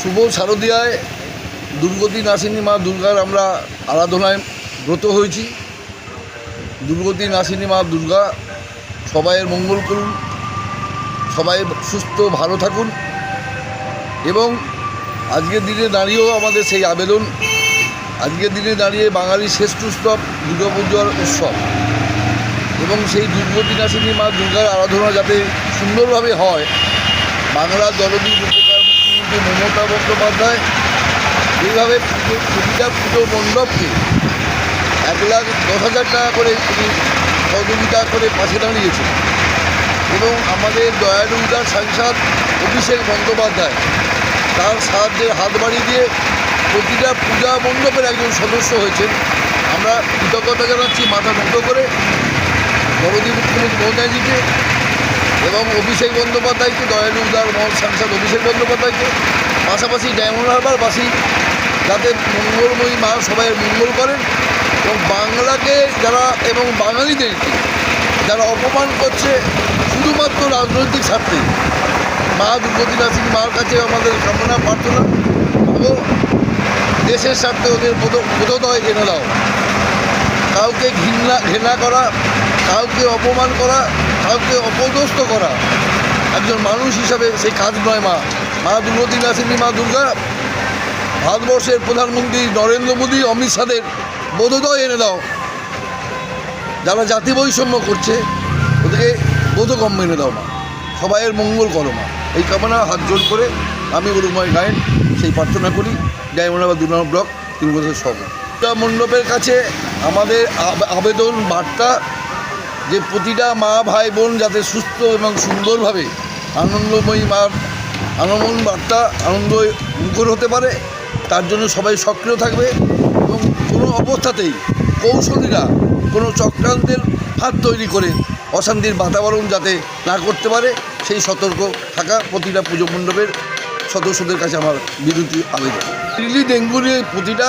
শুভ শারদীয়ায় দুর্গতি নাসিনী মা দুর্গার আমরা আরাধনায় ব্রত হয়েছি। দুর্গতি নাসিনী মা দুর্গা সবাইয়ের মঙ্গল করুন, সবাই সুস্থ, ভালো থাকুন এবং আজকের দিনে দাঁড়িয়েও আমাদের সেই আবেদন। আজকের দিনে দাঁড়িয়ে বাঙালির শ্রেষ্ঠ উৎসব দুর্গাপুজোর উৎসব এবং সেই দুর্গতি নাসিনী মা দুর্গার আরাধনা যাতে সুন্দরভাবে হয়, বাংলার দলবী উপকার মমতা বন্দ্যোপাধ্যায় এইভাবে পুজো প্রতিটা পুজো মণ্ডপকে এক লাখ দশ হাজার টাকা করে তিনি সহযোগিতা করে পাশে দাঁড়িয়েছেন। এবং আমাদের দয়ালু সাংসদ অভিষেক বন্দ্যোপাধ্যায় তার সাহায্যের হাত বাড়িয়ে দিয়ে প্রতিটা পূজা মণ্ডপের একজন সদস্য হয়েছেন। আমরা কৃতজ্ঞতা জানাচ্ছি মাথা নত করে। বড়দী মুখ্যমন্ত্রী মমতাজিকে এবং অভিষেক বন্দ্যোপাধ্যায়কে দয়ালু উদার মহল সাংসদ অভিষেক বন্দ্যোপাধ্যায়কে, পাশাপাশি ডায়মন্ড হারবারবাসী যাতে মঙ্গলময়ী মা সবাই মঙ্গল করেন এবং বাংলাকে যারা এবং বাঙালিদেরকে যারা অপমান করছে শুধুমাত্র রাজনৈতিক স্বার্থে। মা দুর্গতি নাসিক মার কাছে আমাদের কামনা, প্রার্থনা এবং দেশের স্বার্থে ওদের বোধ- বোধোদয় এনে দাও। কাউকে ঘৃণা ঘৃণা করা, কাউকে অপমান করা কাউকে অপদস্থ করা। একজন মানুষ হিসাবে সেই কাজ নয় মা। মা দুর্গতি নাসিনী মা দুর্গা। ভারতবর্ষের প্রধানমন্ত্রী নরেন্দ্র মোদী, অমিত শাহের বোধোদয় এনে দাও। যারা জাতি বৈষম্য করছে, ওদেরকে বোধগম্য এনে দাও মা। সবাইয়ের মঙ্গল করো মা। এই কামনা, হাত জোর করে আমি গুরুময় গায়েন সেই প্রার্থনা করি। ডায়মন্ডাবাদ দু নম্বর ব্লক তৃণমূলের সব মণ্ডপের কাছে আমাদের আবেদন বার্তা যে প্রতিটা মা, ভাই, বোন যাতে সুস্থ এবং সুন্দরভাবে আনন্দময়ী মার আনন্দ বার্তা আনন্দ মুখর হতে পারে, তার জন্য সবাই সক্রিয় থাকবে এবং কোনো অবস্থাতেই কৌশলীরা কোনো চক্রান্তের হাত তৈরি করে অশান্তির বাতাবরণ যাতে না করতে পারে, সেই সতর্ক থাকা প্রতিটা পুজো মণ্ডপের সদস্যদের কাছে আমার বিরতি আবেদন। দিল্লি ডেঙ্গু নিয়ে প্রতিটা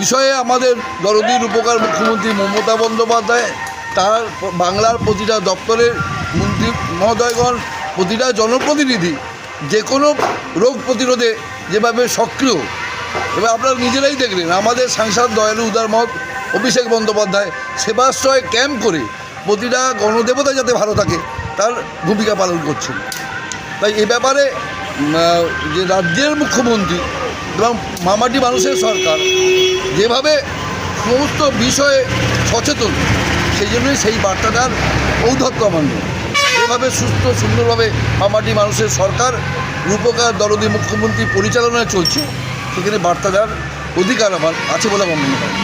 বিষয়ে আমাদের দরদির উপকার মুখ্যমন্ত্রী মমতা বন্দ্যোপাধ্যায় তার বাংলার প্রতিটা দপ্তরের মন্ত্রী মহোদয়গণ, প্রতিটা জনপ্রতিনিধি, যে কোনো রোগ প্রতিরোধে যেভাবে সক্রিয়, এবার আপনারা নিজেরাই দেখলেন, আমাদের সাংসদ দয়ালু উদার মত অভিষেক বন্দ্যোপাধ্যায় সেবাশ্রয় ক্যাম্প করে প্রতিটা গণদেবতা যাতে ভালো থাকে, তার ভূমিকা পালন করছেন। তাই এ ব্যাপারে যে রাজ্যের মুখ্যমন্ত্রী এবং মামাটি মানুষের সরকার, যেভাবে সমস্ত বিষয়ে সচেতন। সেই জন্যই সেই বার্তাটার ঔদ্ধত্য মান্য। এভাবে সুস্থ, সুন্দরভাবে মামাটি মানুষের সরকার রূপকার দরদি মুখ্যমন্ত্রী পরিচালনায় চলছে, সেখানে বার্তা দেওয়ার অধিকার আমার আছে বলে আমার মনে হয়।